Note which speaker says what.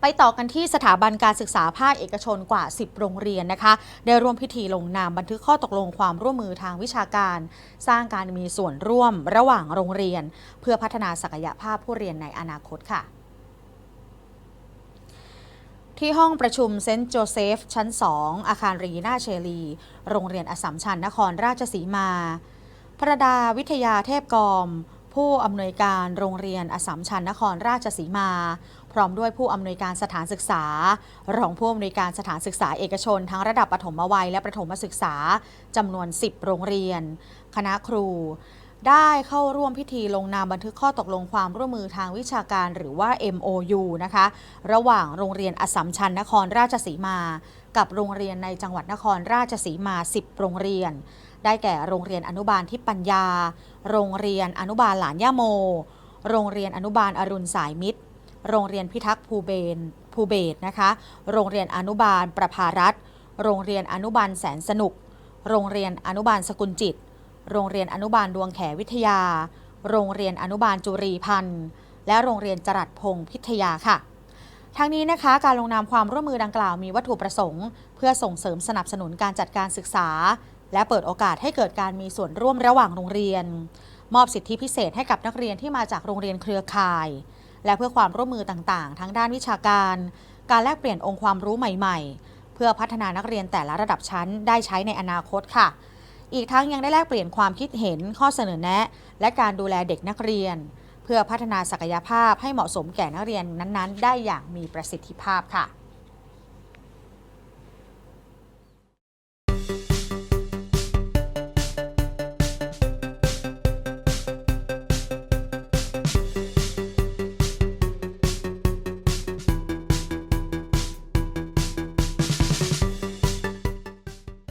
Speaker 1: ไปต่อกันที่สถาบันการศึกษาภาคเอกชนกว่า 10 โรงเรียนนะคะ ได้ร่วมพิธีลงนามบันทึกข้อตกลงความร่วมมือทางวิชาการ สร้างการมีส่วนร่วมระหว่างโรงเรียน เพื่อพัฒนาศักยภาพผู้เรียนในอนาคตค่ะที่ห้องประชุมเซนต์โจเซฟ ชั้น 2 อาคารรีนาเชลี โรงเรียนอสสัมชัญนครราชสีมา พระดาวิทยาเทพกอม ผู้อำนวยการโรงเรียนอสสัมชัญนครราชสีมา ร้อมด้วยผู้อำนวยการสถานศึกษา รองผู้อำนวยการสถานศึกษาเอกชน ทั้งระดับปฐมวัยและประถมศึกษาจำนวน 10 โรงเรียน คณะครูได้เข้าร่วมพิธีลงนามบันทึกข้อตกลงความร่วมมือทางวิชาการหรือว่า MOU นะคะ ระหว่างโรงเรียนอสัมชัญนครราชสีมา กับโรงเรียนในจังหวัดนครราชสีมา 10 โรงเรียน ได้แก่โรงเรียนอนุบาลทิพย์ปัญญา โรงเรียนอนุบาลหลานย่าโม โรงเรียนอนุบาลอรุณสายมิตร โรงเรียนพิทักษ์ภูเบนภูเบศนะคะ โรงเรียนอนุบาลประภารัตน์โรงเรียนอนุบาลแสนสนุก โรงเรียนอนุบาลสกุลจิต โรงเรียนอนุบาลดวงแขวิทยา โรงเรียนอนุบาลจุรีพันธ์ และโรงเรียนจรัสพงศ์พิทยาค่ะทั้งนี้นะคะการลงนามความร่วมมือดังกล่าวมีวัตถุประสงค์ เพื่อส่งเสริมสนับสนุนการจัดการศึกษา และเปิดโอกาสให้เกิดการมีส่วนร่วมระหว่างโรงเรียน มอบสิทธิพิเศษให้กับนักเรียนที่มาจากโรงเรียนเครือข่าย และเพื่อความร่วมมือต่างๆ ทั้งด้านวิชาการ การแลกเปลี่ยนองค์ความรู้ใหม่ ๆ เพื่อพัฒนานักเรียนแต่ละระดับชั้นได้ใช้ในอนาคตค่ะ อีกทั้งยังได้แลกเปลี่ยนความคิดเห็นข้อเสนอแนะ และการดูแลเด็กนักเรียน เพื่อพัฒนาศักยภาพให้เหมาะสมแก่นักเรียนนั้นๆ ได้อย่างมีประสิทธิภาพค่ะ